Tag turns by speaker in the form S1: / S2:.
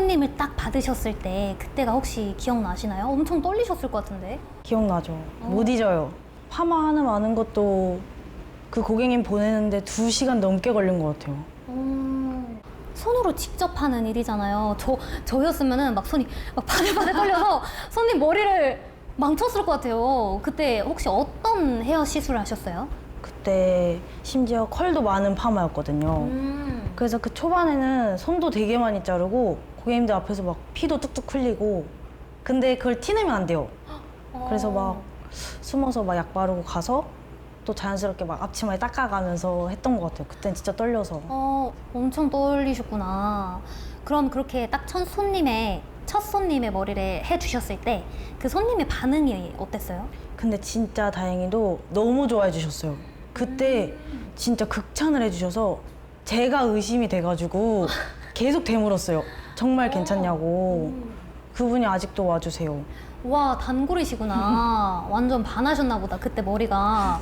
S1: 손님을 딱 받으셨을 때 그때가 혹시 기억나시나요? 엄청 떨리셨을 것 같은데.
S2: 기억나죠? 못 잊어요. 파마 하나 마는 것도 그 고객님 보내는데 두 시간 넘게 걸린 것 같아요.
S1: 음, 손으로 직접 하는 일이잖아요. 저 저였으면은 막 손이 막 바들바들 떨려서 손님 머리를 망쳤을 것 같아요. 그때 혹시 어떤 헤어 시술을 하셨어요?
S2: 그때 심지어 컬도 많은 파마였거든요.
S1: 음.
S2: 그래서 그 초반에는 손도 되게 많이 자르고 고객님들 앞에서 막 피도 뚝뚝 흘리고 근데 그걸 티내면 안 돼요. 그래서 막 숨어서 막 약 바르고 가서 또 자연스럽게 막 앞치마에 닦아가면서 했던 것 같아요. 그땐 진짜 떨려서.
S1: 어, 엄청 떨리셨구나. 그럼 그렇게 딱 첫 손님의 첫 손님의 머리를 해 주셨을 때 그 손님의 반응이 어땠어요?
S2: 근데 진짜 다행히도 너무 좋아해 주셨어요. 그때 진짜 극찬을 해주셔서 제가 의심이 돼가지고 계속 되물었어요. 정말 괜찮냐고. 그분이 아직도 와주세요.
S1: 와 단골이시구나. 완전 반하셨나 보다. 그때 머리가